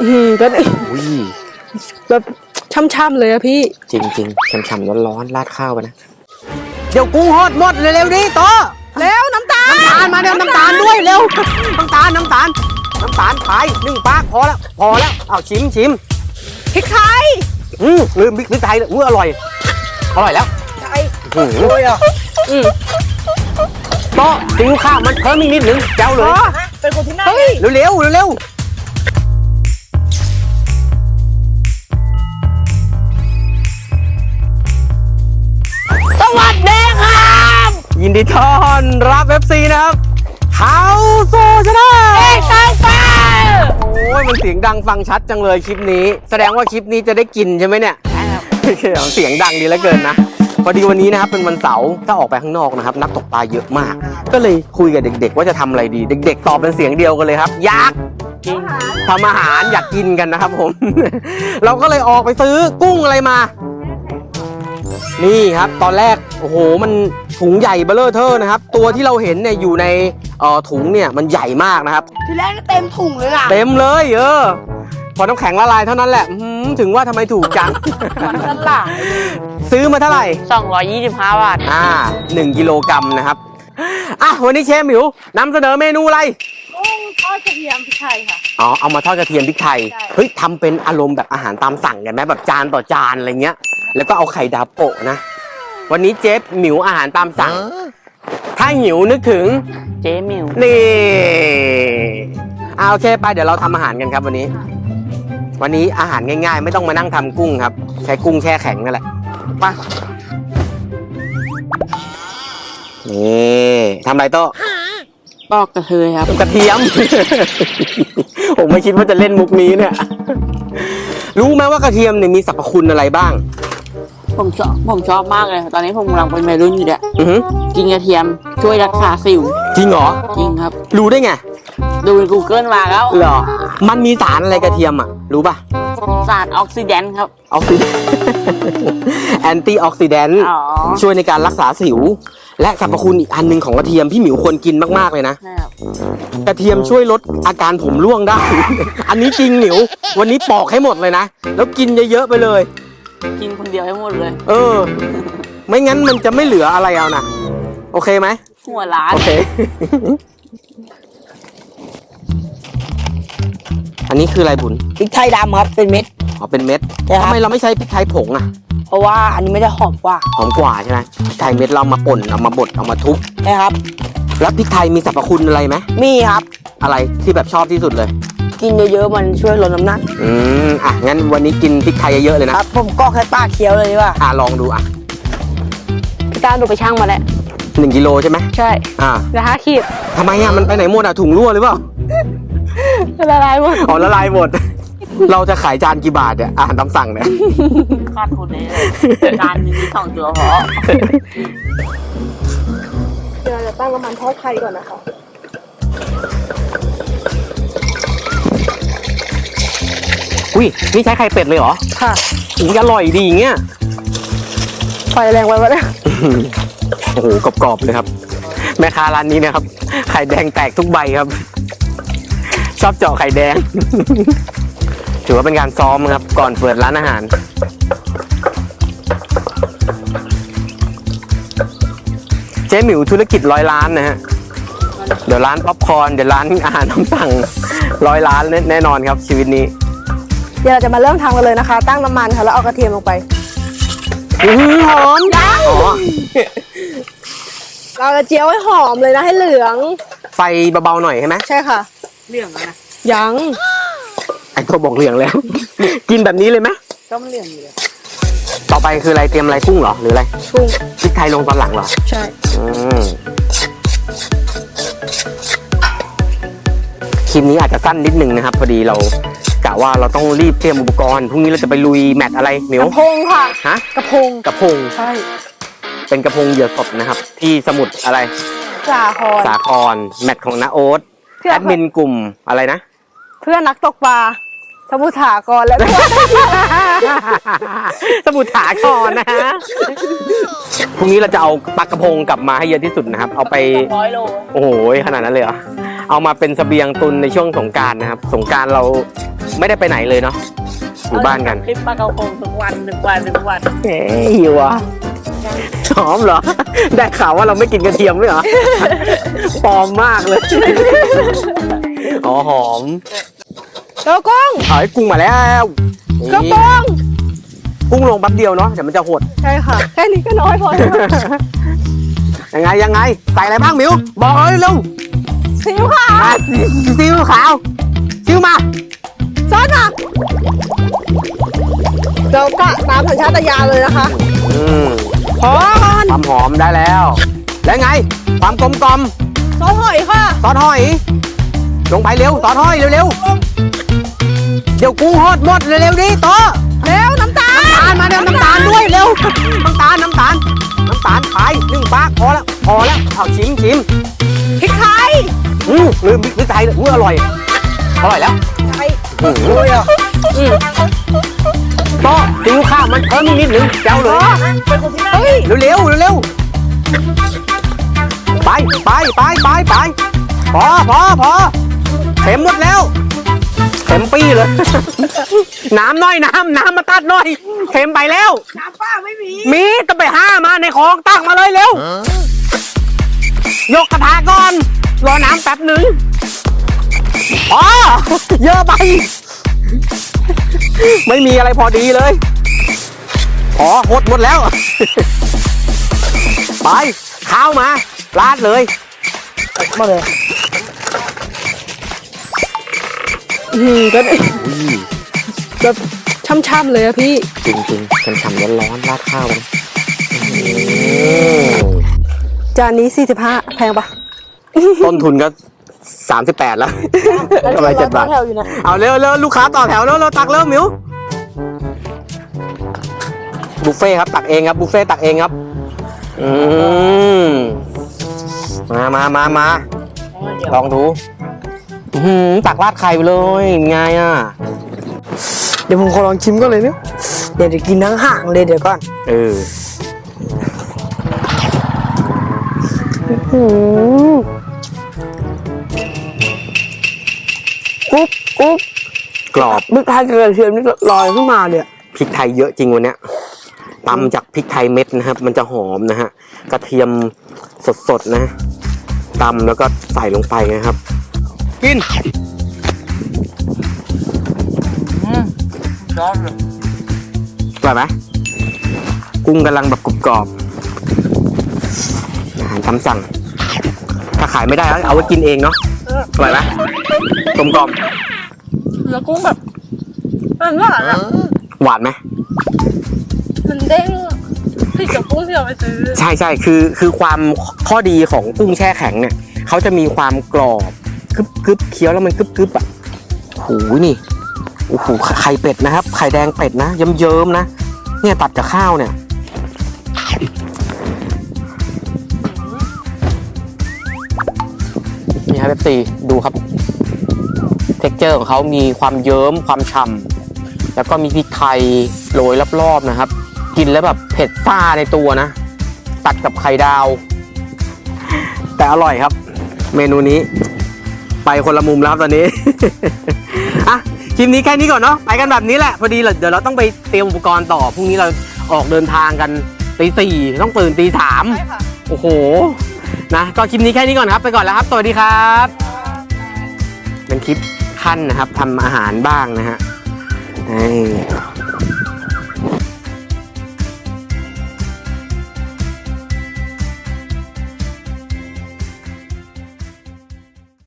อื้อหือก็อุ้ยแบบช่ำๆเลยอะพี่ จริงจริงๆฉ่ำๆร้อนๆราดข้าวไปนะเดี๋ยวกุ้งฮอดหมดเร็วๆดิโตะแล้วน้ำตาล น้ำตาลมาเดี๋ยวน้ำตาลด้วยเร็วน้ำตาลน้ำตาลน้ำตาลไปหนึ่งปากพอแล้วพอแล้วเอาชิมชิมพริกไทยอืมลืมพริกพริกไทยเลยอุ้ยอร่อยอร่อยแล้วไทยอืมเลยอะอืมโตะซีอิ๊วข้าวมันเพิ่มอีกนิดนึงแจ้วเลยเป็นคนที่น่าเฮ้ยเร็วๆเร็วๆ วัสดีครับ ยินดีต้อนรับ FC นะครับเข้าสู่ชาแนลเอกชายฟ้าโอ้ยมันเสียงดังฟังชัดจังเลยคลิปนี้ แสดงว่าคลิปนี้จะได้กินใช่ไหมเนี่ยเสียงดังดีเหลือเกินนะพอดีวันนี้นะครับเป็นวันเสาร์ถ้าออกไปข้างนอกนะครับ นักตกปลาเยอะมาก ก็เลยคุยกับเด็ก ๆ ว่าจะทำอะไรดี เด็ก ๆ ตอบเป็นเสียงเดียวกันเลยครับอยากกินทำอาหารอยากกินกันนะครับผม เราก็เลยออกไปซื้อกุ้งอะไรมา นี่ครับตอนแรกโอ้โหมันถุงใหญ่เบ้อเลอเทอร์นะครับ ตัวที่เราเห็นเนี่ยอยู่ในเอ่อถุงเนี่ยมันใหญ่มากนะครับ ทีแรกก็เต็มถุงเลยล่ะเต็มเลยเออพอน้ำแข็งละลายเท่านั้นแหละอื้อหือถึงว่าทำไมถูกจังนั่นล่ะซื้อมาเท่าไหร่สองร้อยยี่สิบห้าบาท อ่าหนึ่งกิโลกรัมนะครับ อะ วันนี้เชฟหมิวนำเสนอเมนูอะไร กุ้งทอดกระเทียมพริกไทยค่ะ อ๋อ เอามาทอดกระเทียมพริกไทย ใช่ เฮ้ยทำเป็นอารมณ์แบบอาหารตามสั่งกันไหมแบบจานต่อจานอะไรเงี้ย แล้วก็เอาไข่ดาวโปะนะ วันนี้เจฟหมิวอาหารตามสั่ง ถ้าหิวนึกถึง เจ๊มิวนี่เอาโอเคไปเดี๋ยวเราทำอาหารกันครับวันนี้ วันนี้อาหารง่ายๆ ไม่ต้องมานั่งทำกุ้งครับ ใช้กุ้งแช่แข็งนั่นแหละมานี่ทำอะไรโต๊ะ ปอกกระเทยครับ กระเทียม ผมไม่คิดว่าจะเล่นมุกนี้เนี่ย รู้ไหมว่ากระเทียมเนี่ยมีสรรพคุณอะไรบ้าง ผมชอบผมชอบมากเลย ตอนนี้ผมกำลังเป็นวัยรุ่นอยู่เนี่ยอือหือกินกระเทียมช่วยรักษาสิวจริงเหรอ จริงครับ รู้ได้ไงดูใน Google มาแล้วเหรอ มันมีสารอะไรกระเทียมอะ รู้ป่ะสารออกซิแดนต์ครับ ออกซิแอนตี้ออกซิแดนต์ อ๋อ ช่วยในการรักษาสิว และสรรพคุณอีกอันหนึ่งของกระเทียมพี่หมิวควรกินมากๆเลยนะใช่ครับกระเทียมช่วยลดอาการผมร่วงได้ อันนี้จริงหมิว วันนี้ปอกให้หมดเลยนะ แล้วกินเยอะๆไปเลย กินคนเดียวให้หมดเลย เออ ไม่งั้นมันจะไม่เหลืออะไรเอานะโอเคไหมหัวล้าน โอเค อันนี้คืออะไรบุญพริกไทยดำครับเป็นเม็ด อ๋อเป็นเม็ดใช่ครับ ทำไมเราไม่ใช้พริกไทยผงอะเพราะว่าอันนี้ไม่ได้หอมกว่าหอมกว่าใช่ไหมพริกไทยเม็ดเรามาป่นเอามาบดเอามาทุบนะครับ แล้วพริกไทยมีสรรพคุณอะไรไหมมีครับ อะไรที่แบบชอบที่สุดเลย กินเยอะๆมันช่วยลดน้ำหนักอืมอะงั้นวันนี้กินพริกไทยเยอะๆเลยคนะรับ ผมก็แค่ป้าเคี้ยวเลยดีกว่าอะลองดูอะพี่ตาดูไปช่างมาแล้วหนึ่งกิโลใช่ไหมใช่อ่าแล้วห้าขีดทำไมอะมันไปไหนหมดอะถุงรั่วหรือเปล่าละลายหมดอ๋อละลายหมด เราจะขายจานกี่บาทเนี่ยอาหารตามสั่งเนี่ยขาดทุนเลยจานนึงมีสองตัวพอเดี๋ยวจะตั้งน้ำมันทอดไข่ก่อนนะคะ อุ้ยนี่ใช้ไข่เป็ดเลยเหรอค่ะอุ้ยอร่อยดีอย่างเงี้ยไฟแรงไว้วะเนี่ยโอ้โหกรอบๆเลยครับ แม่ค้าร้านนี้นะครับ ไข่แดงแตกทุกใบครับ ชอบเจาะไข่แดง ถือว่าเป็นการซ้อมครับ ก่อนเปิดร้านอาหาร เจ๊หมิวธุรกิจร้อยล้านนะฮะเดี๋ยวร้านป๊อปคอร์นเดี๋ยวร้านอาหารตามสั่งร้อยล้านแน่นอนครับชีวิตนี้ เดี๋ยวเราจะมาเริ่มทำกันเลยนะคะ ตั้งน้ำมันค่ะแล้วเอากระเทียมลงไปอื้อหือหอมอ๋อเราจะเจียวให้หอมเลยนะให้เหลือง ไฟเบาๆหน่อยใช่ไหมใช่ค่ะ เรื่องนะยังไอ้ตัวบอกเหลืองแล้ว กินแบบนี้เลยไหมก็มันเหลืองอยู่ต่อไปคืออะไรเตรียมอะไรกุ้งเหรอหรืออะไรกุ้งพริกไทยลงตอนหลังเหรอใช่ อืมคลิปนี้อาจจะสั้นนิดนึงนะครับ พอดีเรากะว่าเราต้องรีบเตรียมอุปกรณ์พรุ่งนี้เราจะไปลุยแมตช์อะไรเหมีกยวระพงค่ะฮะกระพงกระพงใช่เป็นกระพงเหยื่อสดนะครับ ที่สมุดอะไรสาครสาครแมตช์ของนาโอ๊ตเพื่อแอดมินกลุ่มอะไรนะ เพื่อนนักตกปลาสมุทรถากรและเพื่อนสมุดถาครนะฮะพรุ่งนี้เราจะเอาปลากระพงกลับมาให้เยอะที่สุดนะครับ เอาไป ร้อยโล โอ้โหขนาดนั้นเลยเหรอ เอามาเป็นเสบียงตุนในช่วงสงกรารนะครับ สงกรารเราไม่ได้ไปไหนเลยเนาะอยู่บ้านกันคลิปปลากระพงทุกวันทุกวันทุกวันเฮ้ยหิวอะหอมเหรอ ได้ข่าวว่าเราไม่กินกระเทียมด้วยเหรอ ปลอมมากเลย อ๋อหอมกระก้องเอาไอ้กุ้งมาแล้วกระนี่ป้องกุ้งลงแป๊บเดียวเนาะเดี๋ยวมันจะหด ใช่ค่ะ แค่นี้ก็น้อยพอแล้วยังไงยังไงใส่อะไรบ้างมิวบอกเลยเร็ว สิวค่ะอะซิวขาวซิวมาซอสค่ะเรากะตามสัญชาตญาณเลยนะคะอืมพอก่อนความหอมได้แล้ว แล้วไง ความกลมกลมซอสหอยค่ะซอสหอย ลงไปเร็วซอสหอยเร็วๆเดี๋ยวกุ้งหดหมดเร็วๆดิโตะเร็วน้ำตาลน้ำตาลมาเร็วน้ำตาลด้วยเร็วน้ำตาลน้ำตาลน้ำตาลขายหนึ่งปากพอแล้วพอแล้วเอาชิมชิมพริกไทย อืมลืมพริกไทยเลยอุ้ยอร่อย อร่อยแล้วไทยอืมเลยอะอืมโตะซิ้วข้าวมันเพิ่มอีกนิดหนึ่งเจ้าเลยเป็นคนที่เฮ้ยเร็วเร็วเร็วเร็วๆไปไปไปไปไปพอพอพอเข็มหมดแล้วเข็มปี้เลย น้ำน้อยน้ำน้ำมาตัดหน่อยเข็มไปแล้ว น้ำป้าไม่มี มีก็ไปห้ามาในคลองตักมาเลยเร็วยกกระทะก่อน รอน้ำแป๊บหนึ่งอ๋อเยอะไป ไม่มีอะไรพอดีเลย อ๋อหดหมดแล้ว ไปข้าวมาลาดเลย มาเลยอืมก็ได้แบบช่ำๆเลยอะพี่ จริงจริงๆฉ่ำๆร้อนๆราดข้าวเลยอืมจานนี้45แพงปะ ต้นทุนก็สามสิบแปดแล้วกำไรเจ็ดบาท แถวอยู่นะเอาเร็วเร็วลูกค้าต่อแถวเร็วเร็วตักเร็วหมิวบุฟเฟ่ต์ครับตักเองครับบุฟเฟ่ต์ตักเองครับ อืมมามามามาลองดูอื้อหือตักราดไข่ไปเลยไงอะ เดี๋ยวผมขอลองชิมก่อนเลยเนี่ยเดี๋ยวเดี๋ยวกินทั้งห่างเลยเดี๋ยวก่อนเออ อืม กรุ๊บกรุ๊บกรอบพริกไทยกระเทียมนี่ลอยขึ้นมาเลยอะพริกไทยเยอะจริงวันเนี้ยตำจากพริกไทยเม็ดนะครับ มันจะหอมนะฮะกระเทียมสดๆนะตำแล้วก็ใส่ลงไปนะครับ กินชอบเลยอร่อยไหมกุ้งกำลังแบบกรุบกรอบอาหารตามสั่ง ถ้าขายไม่ได้ก็เอาไว้กินเองเนาะอร่อยไหม กลมกล่อมแล้วกุ้งแบบมันหวานอะหวานไหมมันเด้งผิดกับกุ้งที่เราไปซื้อใช่ใช่คือคือความข้อดีของกุ้งแช่แข็งเนี่ยเขาจะมีความกรอบกึบกึบเคี้ยวแล้วมันกึบกึบอะโอ้โหนี่โอ้โหไข่เป็ดนะครับ ไข่แดงเป็ดนะเยิ้มๆนะเนี่ยตัดกับข้าวเนี่ยนี่ครับเอฟซีดูครับ เท็กเจอร์ของเขามีความเยิ้มความฉ่ำแล้วก็มีพริกไทยโรยรอบๆนะครับ กินแล้วแบบเผ็ดซ่าในตัวนะ ตัดกับไข่ดาว แต่อร่อยครับ เมนูนี้ ไปคนละมุมแล้วครับตอนนี้ อะคลิปนี้แค่นี้ก่อนเนาะไปกันแบบนี้แหละ พอดีเราเดี๋ยวเราต้องไปเตรียมอุปกรณ์ต่อพรุ่งนี้เราออกเดินทางกันตีสี่ต้องตื่นตีสามใช่ค่ะโอ้โหนะก็คลิปนี้แค่นี้ก่อนครับ ไปก่อนแล้วครับ สวัสดีครับ เป็นคลิป ท่านนะครับทำอาหารบ้างนะฮะนี่